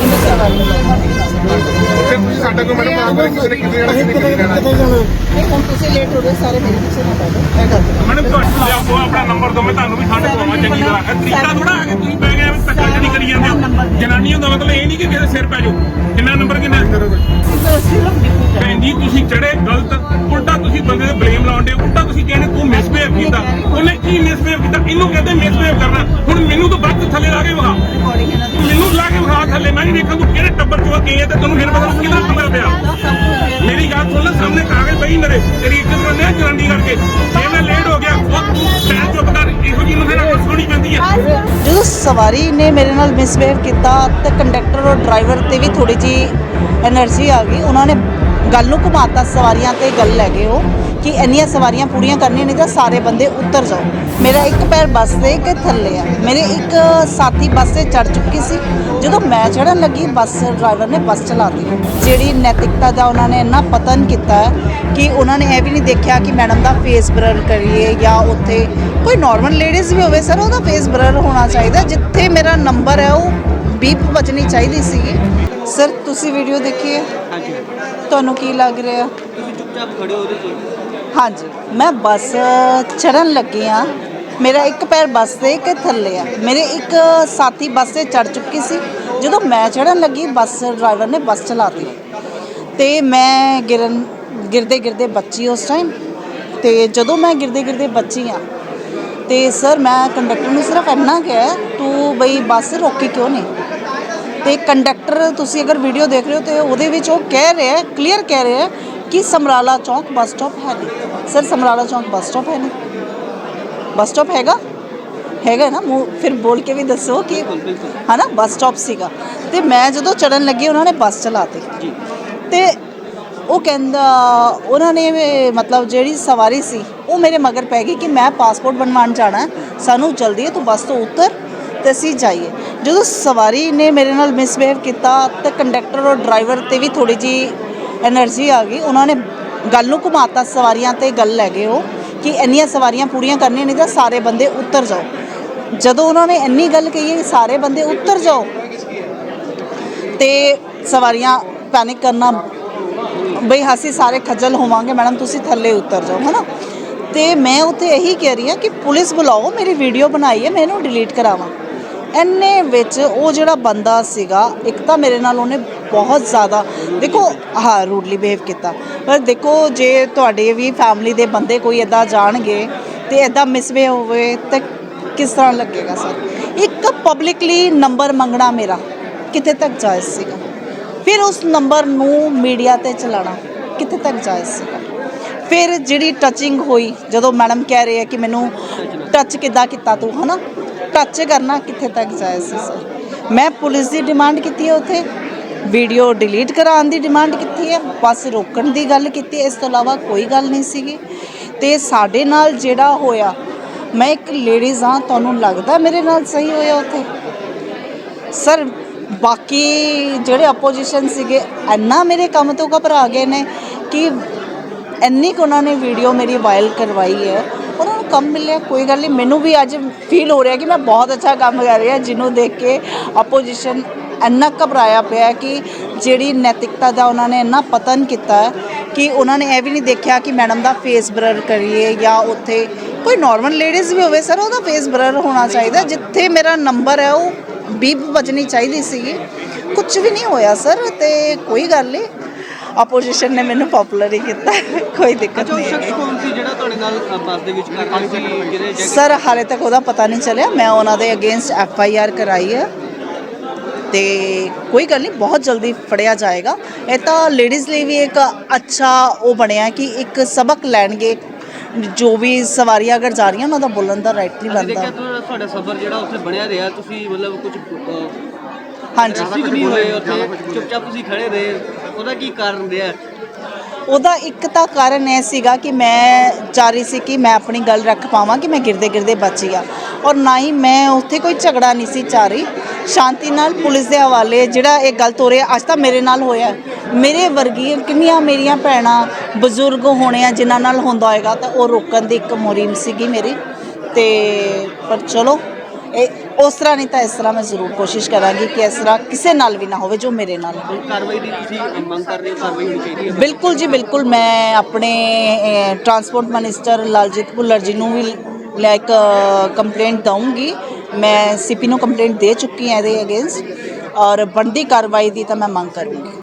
ਇਹਨਾਂ ਸਵਾਰੀ ਫਿਰ ਤੁਸੀਂ ਸਾਡਾ ਕੋਈ ਮੈਡਮ ਆਉਂਦਾ ਕਿਸੇ ਨੇ ਕਿਤੇ ਜਾਣਾ ਕਿਸੇ ਨੇ ਕਿਤੇ ਜਾਣਾ? ਨਹੀਂ ਹੁਣ ਤੁਸੀਂ ਲੇਟ ਹੋ ਗਏ ਸਾਰੇ ਮੇਰੇ ਪਿੱਛੇ ਨਾ ਪੈ ਜਾਓ ਇਹ ਗੱਲ ਮੈਡਮ ਤੁਹਾਨੂੰ ਲਿਆਓ ਆਪਣਾ ਨੰਬਰ ਦਿਓ ਮੈਂ ਤੁਹਾਨੂੰ ਵੀ ਚੰਗੀ ਤਰ੍ਹਾਂ ਇਹ ਤਰੀਕਾ ਥੋੜਾ ਆ ਕੇ ਤੁਸੀਂ ਬਹਿ ਗਏ ਐਵੇਂ ਧੱਕਾ ਜਿਹੜੀ ਕਰੀ ਜਾਂਦੇ ਹੋ। ਜਨਾਨੀ ਹੁੰਦਾ ਮਤਲਬ ਇਹ ਨਹੀਂ ਕਿ ਕਿਸੇ ਸਿਰ ਪੈ ਜਾਓ। ਕਿੰਨਾ ਨੰਬਰ ਕਿੰਨਾ ਭੈਣ ਜੀ ਤੁਸੀਂ ਚੜੇ ਗਲਤ ਉਲਟਾ ਤੁਸੀਂ ਬੰਦੇ ਤੇ ਕੀਤਾ। ਉਹਨੇ ਕੀ ਮਿਸਬਿਹੇਵ ਕੀਤਾ? ਇਹਨੂੰ ਕਹਿੰਦੇ ਮਿਸਬਿਹੇਵ ਕਰਨਾ। ਹੁਣ ਮੈਨੂੰ ਤਾਂ ਬੱਤ ਥੱਲੇ ਲਾ ਕੇ ਵਹਾ ਮੈਨੂੰ ਲਾ ਕੇ ਵਹਾ ਥੱਲੇ। ਮੈਂ ਨਹੀਂ ਦੇਖਾਂ ਤੂੰ ਕਿਹੜੇ ਟੱਬਰ ਚੋਂ ਗਈ ਤੇ ਤੈਨੂੰ ਫਿਰ ਪਤਾ ਕਿਹਦਾ ਟੱਬਰ ਪਿਆ। ਮੇਰੀ ਗੱਲ ਸੁਣ ਲੈ, ਸਾਹਮਣੇ ਕਾਗਜ਼ ਪਈ ਮੇਰੇ। ਤੇਰੀ ਇੱਜ਼ਤ ਬੰਦੇ ਆ ਜਲੰਡੀ ਕਰਕੇ। ਜੇ ਮੈਂ ਲੇਟ ਹੋ ਗਿਆ, ਉਹ ਤੂੰ ਚੁੱਪ ਕਰ, ਇਹੋ ਜਿਹੀ ਨੂੰ ਫਿਰ ਅੱਖ ਸੁਣੀ ਪੈਂਦੀ ਹੈ ਜਦੋਂ ਸਵਾਰੀ ਨੇ ਮੇਰੇ ਨਾਲ ਮਿਸਬਿਹੇਵ ਕੀਤਾ ਤੇ ਕੰਡਕਟਰ ਔਰ ਡਰਾਈਵਰ ਤੇ ਵੀ ਥੋੜੀ ਜੀ ਐਨਰਜੀ ਆ ਗਈ, ਉਹਨਾਂ ਨੇ ਗੱਲ ਨੂੰ ਘੁਮਾਤਾ ਸਵਾਰੀਆਂ ਤੇ ਗੱਲ ਲੈ ਗਏ ਉਹ ਕਿ ਇੰਨੀਆਂ ਸਵਾਰੀਆਂ ਪੂਰੀਆਂ ਕਰਨੀਆਂ ਨਹੀਂ ਤਾਂ ਸਾਰੇ ਬੰਦੇ ਉੱਤਰ ਜਾਓ। ਮੇਰਾ ਇੱਕ ਪੈਰ ਬੱਸ ਦੇ ਕਿ ਥੱਲੇ ਆ। ਮੇਰੇ ਇੱਕ ਸਾਥੀ ਬੱਸ ਤੇ ਚੜ ਚੁੱਕੀ ਸੀ। ਜਦੋਂ ਮੈਂ ਚੜਨ ਲੱਗੀ, ਬੱਸ ਡਰਾਈਵਰ ਨੇ ਬੱਸ ਚਲਾਤੀ ਜਿਹੜੀ ਨੈਤਿਕਤਾ ਦਾ ਉਹਨਾਂ ਨੇ ਇੰਨਾ ਪਤਨ ਕੀਤਾ ਕਿ ਉਹਨਾਂ ਨੇ ਇਹ ਵੀ ਨਹੀਂ ਦੇਖਿਆ ਕਿ ਮੈਡਮ ਦਾ ਫੇਸ ਬਰਰ ਕਰੀਏ ਜਾਂ ਉੱਥੇ ਕੋਈ ਨਾਰਮਲ ਲੇਡੀਜ਼ ਵੀ ਹੋਵੇ, ਸਰ, ਉਹਦਾ ਫੇਸ ਬਰਰ ਹੋਣਾ ਚਾਹੀਦਾ। ਜਿੱਥੇ ਮੇਰਾ ਨੰਬਰ ਹੈ, ਉਹ ਬੀਪ ਬਚਣੀ ਚਾਹੀਦੀ ਸੀਗੀ। ਸਰ, ਤੁਸੀਂ ਵੀਡੀਓ ਦੇਖੀਏ? ਹਾਂਜੀ। ਤੁਹਾਨੂੰ ਕੀ ਲੱਗ ਰਿਹਾ? ਤੁਸੀਂ ਚੁੱਪਚਾਪ ਖੜੇ ਹੋ ਚ ਹਾਂਜੀ ਮੈਂ ਬੱਸ ਚੜਨ ਲੱਗੀ ਆ ਮੇਰਾ ਇੱਕ ਪੈਰ ਬੱਸ ਦੇ ਕੇ ਥੱਲੇ ਆ। ਮੇਰੇ ਇੱਕ ਸਾਥੀ ਬੱਸ ਤੇ ਚੜ ਚੁੱਕੀ ਸੀ। ਜਦੋਂ ਮੈਂ ਚੜਨ ਲੱਗੀ ਬੱਸ ਡਰਾਈਵਰ ਨੇ ਬੱਸ ਚਲਾਤੀ। ਤੇ ਮੈਂ ਗਿਰਨ ਗਿਰਦੇ ਗਿਰਦੇ ਬੱਚੀ ਉਸ ਟਾਈਮ ਤੇ ਜਦੋਂ ਮੈਂ ਗਿਰਦੇ ਗਿਰਦੇ ਬੱਚੀ ਆ ਤੇ ਸਰ ਮੈਂ ਕੰਡਕਟਰ ਨੂੰ ਸਿਰਫ ਇੰਨਾ ਕਿਹਾ ਤੂੰ ਬਈ ਬੱਸ ਰੋਕੀ ਕਿਉਂ ਨਹੀਂ? ਤੇ ਕੰਡਕਟਰ ਤੁਸੀਂ ਅਗਰ ਵੀਡੀਓ ਦੇਖ ਰਹੇ ਹੋ ਤੇ ਉਹਦੇ ਵਿੱਚ ਉਹ ਕਹਿ ਰਿਹਾ ਕਲੀਅਰ ਕਹਿ ਰਿਹਾ ਕਿ ਸਮਰਾਲਾ ਚੌਂਕ ਬੱਸ ਸਟਾਪ ਹੈ ਨਹੀਂ। ਸਰ ਸਮਰਾਲਾ ਚੌਂਕ ਬੱਸ ਸਟਾਪ ਹੈ ਨਹੀਂ। ਬੱਸ ਸਟਾਪ ਹੈਗਾ? ਹੈਗਾ ਨਾ? ਮੂੰਹ ਫਿਰ ਬੋਲ ਕੇ ਵੀ ਦੱਸੋ ਕਿ ਹਨਾ? ਬੱਸ ਸਟਾਪ ਸੀਗਾ। ਤੇ ਮੈਂ ਜਦੋਂ ਚੜਨ ਲੱਗੀ ਉਹਨਾਂ ਨੇ ਬੱਸ ਚਲਾਤੀ। ਜੀ। ਤੇ ਉਹ ਕਹਿੰਦਾ ਉਹਨਾਂ ਨੇ ਵੀ ਮਤਲਬ ਜਿਹੜੀ ਸਵਾਰੀ ਸੀ ਉਹ ਮੇਰੇ ਮਗਰ ਪੈ ਗਈ ਕਿ ਮੈਂ ਪਾਸਪੋਰਟ ਬਣਵਾਉਣ ਜਾਣਾ ਹੈ, ਸਾਨੂੰ ਜਲਦੀ ਹੈ ਤੂੰ ਬੱਸ ਤੋਂ ਉਤਰ। ਤੇ ਅਸੀਂ ਜਾਈਏ। ਜਦੋਂ ਸਵਾਰੀ ਨੇ ਮੇਰੇ ਨਾਲ ਮਿਸਬਿਹੇਵ ਕੀਤਾ, ਤੇ ਕੰਡਕਟਰ ਔਰ ਡਰਾਈਵਰ ਤੇ ਵੀ ਥੋੜੀ ਜੀ એનર્ਜੀ ਆ ਗਈ। ਉਹਨਾਂ ਨੇ ਗੱਲ ਨੂੰ ਘੁਮਾਤਾ ਸਵਾਰੀਆਂ ਤੇ ਗੱਲ ਲੈ ਗਏ ਉਹ, ਕਿ ਇੰਨੀਆਂ ਸਵਾਰੀਆਂ ਪੂਰੀਆਂ ਕਰਨੀਆਂ ਨਹੀਂ ਤਾਂ ਸਾਰੇ ਬੰਦੇ ਉੱਤਰ ਜਾਓ। ਜਦੋਂ ਉਹਨਾਂ ਨੇ ਇੰਨੀ ਗੱਲ ਕਹੀ ਕਿ ਸਾਰੇ ਬੰਦੇ ਉੱਤਰ ਜਾਓ, ਤੇ ਸਵਾਰੀਆਂ ਪੈਨਿਕ ਕਰਨਾ, ਬਈ ਹਾਸੀ ਸਾਰੇ ਖੱਜਲ ਹੋਵਾਂਗੇ, ਮੈਡਮ ਤੁਸੀਂ ਥੱਲੇ ਉਤਰ ਜਾਓ, ਹਨਾ? ਤੇ ਮੈਂ ਉੱਥੇ ਇਹੀ ਕਹਿ ਰਹੀ ਹਾਂ ਕਿ ਪੁਲਿਸ ਬੁਲਾਓ, ਮੇਰੀ ਵੀਡੀਓ ਬਣਾਈ ਹੈ, ਮੈਂ ਇਹਨੂੰ ਡਿਲੀਟ ਕਰਾਵਾਂ। ਇੰਨੇ ਵਿੱਚ ਉਹ ਜਿਹੜਾ ਬੰਦਾ ਸੀਗਾ, ਇੱਕ ਤਾਂ ਮੇਰੇ ਨਾਲ ਉਹਨੇ ਬਹੁਤ ਜ਼ਿਆਦਾ, ਦੇਖੋ, ਹਾਂ ਰੂਡਲੀ ਬਿਹੇਵ ਕੀਤਾ। ਪਰ ਦੇਖੋ, ਜੇ ਤੁਹਾਡੇ ਵੀ ਫੈਮਿਲੀ ਦੇ ਬੰਦੇ ਕੋਈ ਇਦਾਂ ਜਾਣਗੇ ਤੇ ਇਦਾਂ ਮਿਸਬਿਹੇਵ ਹੋਵੇ ਤਾਂ ਕਿਸ ਤਰ੍ਹਾਂ ਲੱਗੇਗਾ ਸਰ? ਇੱਕ ਪਬਲਿਕਲੀ ਨੰਬਰ ਮੰਗਣਾ ਮੇਰਾ, ਕਿੱਥੇ ਤੱਕ ਜਾਇਜ਼ ਸੀਗਾ? ਫਿਰ ਉਸ ਨੰਬਰ ਨੂੰ ਮੀਡੀਆ ਤੇ ਚਲਾਣਾ ਕਿੱਥੇ ਤੱਕ ਜਾਇਜ਼ ਸੀਗਾ? ਫਿਰ ਜਿਹੜੀ ਟੱਚਿੰਗ ਹੋਈ, ਜਦੋਂ ਮੈਡਮ ਕਹਿ ਰਹੇ ਹੈ ਕਿ ਮੈਨੂੰ ਟੱਚ ਕਿੱਦਾਂ ਕੀਤਾ ਤੂੰ, ਹਨਾ? ਟੱਚ ਕਰਨਾ ਕਿੱਥੇ ਤੱਕ ਜਾਇਜ਼ ਸੀ ਸਰ ਮੈਂ ਪੁਲਿਸ ਦੀ ਡਿਮਾਂਡ ਕੀਤੀ ਹੈ ਉੱਥੇ ਵੀਡੀਓ ਡਿਲੀਟ ਕਰਾਉਣ ਦੀ ਡਿਮਾਂਡ ਕੀਤੀ ਹੈ, ਬਸ ਰੋਕਣ ਦੀ ਗੱਲ ਕੀਤੀ, ਇਸ ਤੋਂ ਇਲਾਵਾ ਕੋਈ ਗੱਲ ਨਹੀਂ ਸੀਗੀ। ਤੇ ਸਾਡੇ ਨਾਲ ਜਿਹੜਾ ਹੋਇਆ, ਮੈਂ ਇੱਕ ਲੇਡੀਜ਼ ਹਾਂ, ਤੁਹਾਨੂੰ ਲੱਗਦਾ ਮੇਰੇ ਨਾਲ ਸਹੀ ਹੋਇਆ ਉੱਥੇ? ਸਰ ਬਾਕੀ ਜਿਹੜੇ ਆਪੋਜੀਸ਼ਨ ਸੀਗੇ, ਇੰਨਾ ਮੇਰੇ ਕੰਮ ਤੋਂ ਘਬਰਾ ਗਏ ਨੇ ਕਿ ਇੰਨੀ ਕੁ ਉਹਨਾਂ ਨੇ ਵੀਡੀਓ ਮੇਰੀ ਵਾਇਰਲ ਕਰਵਾਈ ਹੈ ਕੰਮ ਮਿਲਿਆ, ਕੋਈ ਗੱਲ ਨਹੀਂ। ਮੈਨੂੰ ਵੀ ਅੱਜ ਫੀਲ ਹੋ ਰਿਹਾ ਕਿ ਮੈਂ ਬਹੁਤ ਅੱਛਾ ਕੰਮ ਕਰ ਰਹੀ ਹਾਂ, ਜਿਹਨੂੰ ਦੇਖ ਕੇ ਆਪੋਜੀਸ਼ਨ ਇੰਨਾ ਘਬਰਾਇਆ ਪਿਆ ਕਿ ਜਿਹੜੀ ਨੈਤਿਕਤਾ ਦਾ ਉਹਨਾਂ ਨੇ ਇੰਨਾ ਪਤਨ ਕੀਤਾ ਕਿ ਉਹਨਾਂ ਨੇ ਇਹ ਵੀ ਨਹੀਂ ਦੇਖਿਆ ਕਿ ਮੈਡਮ ਦਾ ਫੇਸ ਬਰਰ ਕਰੀਏ ਜਾਂ ਉੱਥੇ ਕੋਈ ਨਾਰਮਲ ਲੇਡੀਜ਼ ਵੀ ਹੋਵੇ, ਸਰ, ਉਹਦਾ ਫੇਸ ਬਰਰ ਹੋਣਾ ਚਾਹੀਦਾ। ਜਿੱਥੇ ਮੇਰਾ ਨੰਬਰ ਹੈ, ਉਹ ਬੀਪ ਵੱਜਣੀ ਚਾਹੀਦੀ ਸੀਗੀ ਕੁਝ ਵੀ ਨਹੀਂ ਹੋਇਆ, ਸਰ, ਤੇ ਕੋਈ ਗੱਲ ਨਹੀਂ। ਆਪੋਜੀਸ਼ਨ ਨੇ ਮੈਨੂੰ ਪਪੂਲਰ ਹੀ ਕੀਤਾ। ਕੋਈ ਦਿੱਕਤ ਅੱਛਾ ਉਹ ਨਹੀਂ ਸ਼ਖਸ ਹੈ ਕੌਣ ਸੀ ਜਿਹੜਾ ਤੁਹਾਡੇ ਨਾਲ ਅ, ਬੱਸ ਦੇ ਵਿੱਚ ਕਰ ਰਿਹਾ ਸੀ ਜਿਹਦੇ ਜੈਕਟ ਸਰ ਹਾਲੇ ਤੱਕ ਉਹਦਾ ਪਤਾ ਨਹੀਂ ਚੱਲਿਆ। ਮੈਂ ਉਹਨਾਂ ਦੇ ਅਗੇਂਸਟ ਐਫ ਆਈ ਆਰ ਕਰਾਈ ਹੈ। ਤੇ ਕੋਈ ਗੱਲ ਨਹੀਂ ਬਹੁਤ ਜਲਦੀ ਫੜਿਆ ਜਾਏਗਾ। ਇਹ ਤਾਂ ਲੇਡੀਜ਼ ਲਈ ਵੀ ਇੱਕ ਅੱਛਾ ਉਹ ਬਣਿਆ ਕਿ ਇੱਕ ਸਬਕ ਲੈਣਗੇ। ਜੋ ਵੀ ਸਵਾਰੀਆਂ ਅਗਰ ਜਾ ਰਹੀਆਂ ਉਹਨਾਂ ਦਾ ਬੋਲਣ ਦਾ ਰਾਈਟ ਨਹੀਂ ਅਸੀਂ ਬਣਦਾ। ਦੇਖਿਆ ਤੁਹਾਡਾ ਤੁਹਾਡਾ ਸਫ਼ਰ ਜਿਹੜਾ ਉੱਥੇ ਬਣਿਆ ਰਿਹਾ। ਤੁਸੀਂ ਮਤਲਬ ਕੁਝ ਹਾਂਜੀ। ਰਾਸੀ ਨਹੀਂ ਹੋਏ। ਉੱਥੇ ਚੁੱਪਚਾਪ ਤੁਸੀਂ ਖੜੇ ਰਹੇ। ਉਹਦਾ ਕੀ ਕਾਰਨ ਰਿਹਾ? ਉਹਦਾ ਇੱਕ ਤਾਂ ਕਾਰਨ ਇਹ ਸੀਗਾ ਕਿ ਮੈਂ ਚਾਹ ਰਹੀ ਸੀ ਕਿ ਮੈਂ ਆਪਣੀ ਗੱਲ ਰੱਖ ਪਾਵਾਂ ਕਿ ਮੈਂ ਗਿਰਦੇ ਗਿਰਦੇ ਬਚ ਗਿਆ। ਔਰ ਨਾ ਹੀ ਮੈਂ ਉੱਥੇ ਕੋਈ ਝਗੜਾ ਨਹੀਂ ਸੀ ਚਾਹ ਰਹੀ। ਸ਼ਾਂਤੀ ਨਾਲ ਪੁਲਿਸ ਦੇ ਹਵਾਲੇ ਜਿਹੜਾ ਇਹ ਗਲਤ ਹੋ ਅੱਜ ਤਾਂ ਮੇਰੇ ਨਾਲ ਹੋਇਆ ਮੇਰੇ ਵਰਗੀ ਕਿੰਨੀਆਂ ਮੇਰੀਆਂ ਭੈਣਾਂ ਬਜ਼ੁਰਗ ਹੋਣੇ ਆ, ਜਿਨ੍ਹਾਂ ਨਾਲ ਹੁੰਦਾ ਹੋਏਗਾ ਤਾਂ ਉਹ ਰੋਕਣ ਦੀ ਇੱਕ ਮੁਹਿੰਮ ਸੀਗੀ ਮੇਰੀ। ਤੇ ਪਰ ਚਲੋ, ਇਹ ਉਸ ਤਰ੍ਹਾਂ ਨਹੀਂ ਤਾਂ ਇਸ ਤਰ੍ਹਾਂ ਮੈਂ ਜ਼ਰੂਰ ਕੋਸ਼ਿਸ਼ ਕਰਾਂਗੀ ਕਿ ਇਸ ਤਰ੍ਹਾਂ ਕਿਸੇ ਨਾਲ ਵੀ ਨਾ ਹੋਵੇ ਜੋ ਮੇਰੇ ਨਾਲ ਹੋਵੇ। ਕਾਰਵਾਈ ਦੀ ਤੁਸੀਂ ਮੰਗ ਕਰ ਰਹੇ ਹੋ ਕਾਰਵਾਈ ਹੋਣੀ ਚਾਹੀਦੀ ਹੈ? ਬਿਲਕੁਲ ਜੀ ਬਿਲਕੁਲ। ਮੈਂ ਆਪਣੇ ਟਰਾਂਸਪੋਰਟ ਮਿਨਿਸਟਰ ਲਾਲਜੀਤ ਭੁੱਲਰ ਜੀ ਨੂੰ ਵੀ ਲੈ ਇੱਕ ਕੰਪਲੇਂਟ ਦਊਂਗੀ। ਮੈਂ ਸੀਪੀ ਨੂੰ ਕੰਪਲੇਂਟ ਦੇ ਚੁੱਕੀ ਹਾਂ ਇਹਦੇ ਅਗੇਂਸਟ ਔਰ ਬਣਦੀ ਕਾਰਵਾਈ ਦੀ ਤਾਂ ਮੈਂ ਮੰਗ ਕਰੂੰਗੀ।